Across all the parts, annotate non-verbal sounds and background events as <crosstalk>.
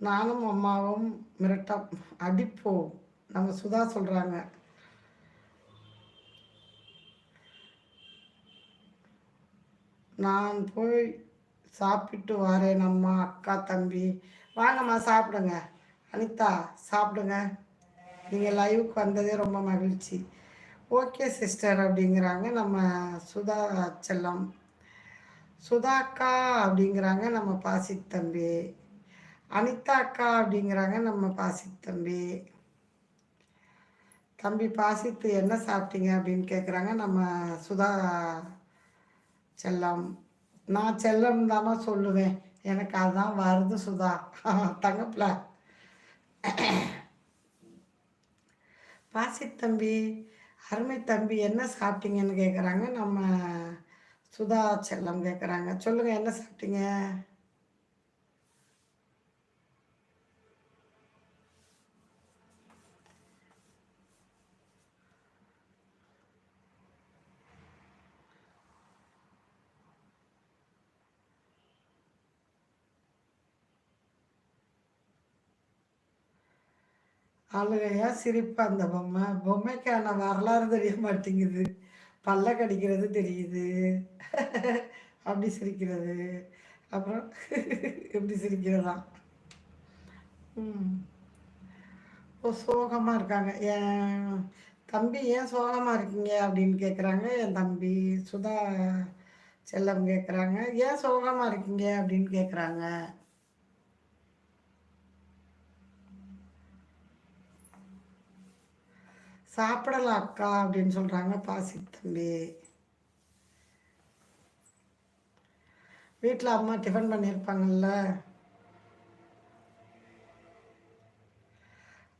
நானும் அம்மாவும் மிரட்டா அடிப்போம் நம்ம சுதா சொல்கிறாங்க நான் போய் சாப்பிட்டு வரேன் அம்மா அக்கா தம்பி. வாங்கம்மா சாப்பிடுங்க. அனிதா சாப்பிடுங்க. நீங்கள் லைவுக்கு வந்ததே ரொம்ப மகிழ்ச்சி. ஓகே சிஸ்டர் அப்படிங்கிறாங்க நம்ம சுதா செல்லம். சுதாக்கா அப்படிங்கிறாங்க நம்ம பாசி தம்பி. அனிதா அக்கா அப்படிங்கிறாங்க நம்ம பாசி தம்பி. தம்பி பாசித்து என்ன சாப்பிட்டீங்க அப்படின்னு கேட்குறாங்க நம்ம சுதா செல்லம். நான் செல்லம் தாமா சொல்லுவேன். எனக்கு அதுதான் வருது சுதா. <laughs> தங்கப்பில். பாசி தம்பி அருமை தம்பி என்ன சாப்பிட்டீங்கன்னு கேட்குறாங்க நம்ம சுதா செல்லம் கேட்குறாங்க சொல்லுங்கள் என்ன சாப்பிட்டீங்க? அழுகையா சிரிப்பு அந்த பொம்மை. பொம்மைக்கான வரலாறு தெரிய மாட்டேங்குது. பல்ல கடிக்கிறது தெரியுது. அப்படி சிரிக்கிறது. அப்புறம் எப்படி சிரிக்கிறதா? ம். சோகமாக இருக்காங்க. என் தம்பி ஏன் சோகமாக இருக்கீங்க அப்படின்னு கேட்குறாங்க என் தம்பி சுதா செல்லம் கேட்குறாங்க ஏன் சோகமாக இருக்கீங்க அப்படின்னு கேட்குறாங்க சாப்பிடலாம் அக்கா அப்படின்னு சொல்கிறாங்க பாசி தம்பி. வீட்டில் அம்மா டிஃபன் பண்ணியிருப்பாங்கல்ல.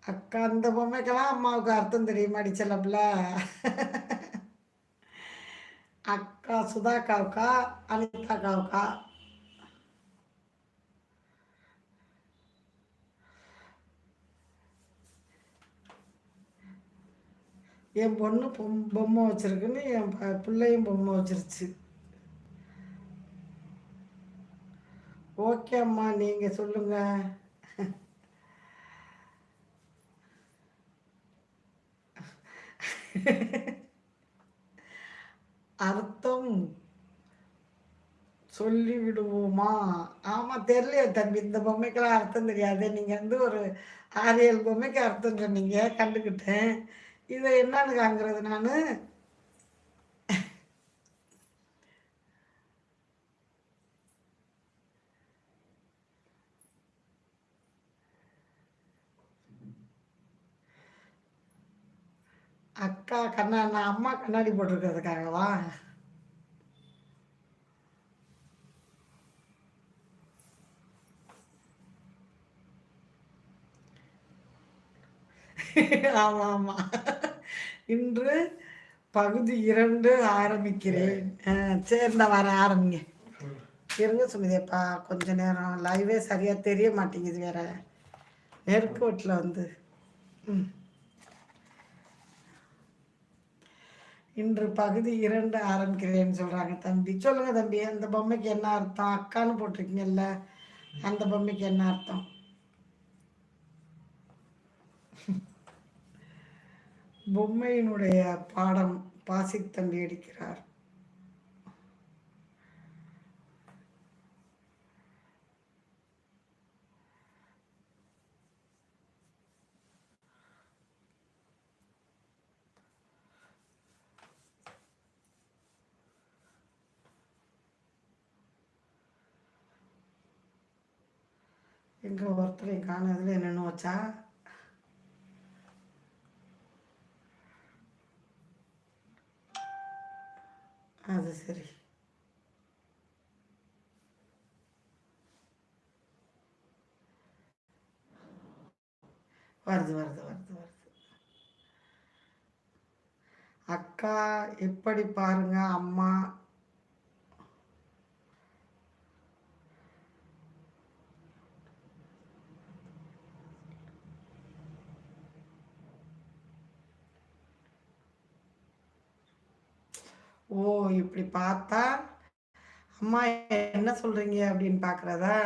அக்கா அந்த பொம்மைக்கெல்லாம் அம்மாவுக்கு அர்த்தம் தெரியுமா அடிச்சலப்பில்? அக்கா சுதாக்காவுக்கா அனிதாக்காவுக்கா? என் பொண்ணு பொம் பொம்மை வச்சுருக்குன்னு என் ப பிள்ளையும் பொம்மை வச்சிருச்சு. ஓகே அம்மா நீங்கள் சொல்லுங்கள் அர்த்தம் சொல்லி விடுவோமா ஆமாம் தெரியலையே தம்பி இந்த பொம்மைக்கெல்லாம் அர்த்தம் தெரியாது. நீங்கள் வந்து ஒரு ஆறு ஏழு பொம்மைக்கு அர்த்தம் சொன்னீங்க கண்டுக்கிட்டேன் இதை என்னன்னு காங்கிறது நான்? அக்கா கண்ணா நான் அம்மா கண்ணாடி போட்டிருக்கிறதுக்காகவா? ஆமாம் ஆமாம் இன்று பகுதி இரண்டு ஆரம்பிக்கிறேன். சரி வர ஆரம்பிங்க. இருங்க சுமிதேப்பா கொஞ்ச நேரம். லைவே சரியாக தெரிய மாட்டேங்குது வேற. நெருக்கோட்டில் வந்து. ம். இன்று பகுதி இரண்டு ஆரம்பிக்கிறேன்னு சொல்கிறாங்க தம்பி. சொல்லுங்கள் தம்பி அந்த பொம்மைக்கு என்ன அர்த்தம்? அக்கான்னு போட்டிருக்கீங்கல்ல அந்த பொம்மைக்கு என்ன அர்த்தம்? பொம்மையினுடைய பாடம் பாசித்தம்பி அடிக்கிறார் எங்கே ஒருத்தரையும் காணதில் என்னென்னு வச்சா? அது சரி. வருது வருது வருது வருது. அக்கா எப்படி பாருங்க? அம்மா ஓ இப்படி பார்த்தா? அம்மா என்ன சொல்கிறீங்க அப்படின்னு பார்க்குறதா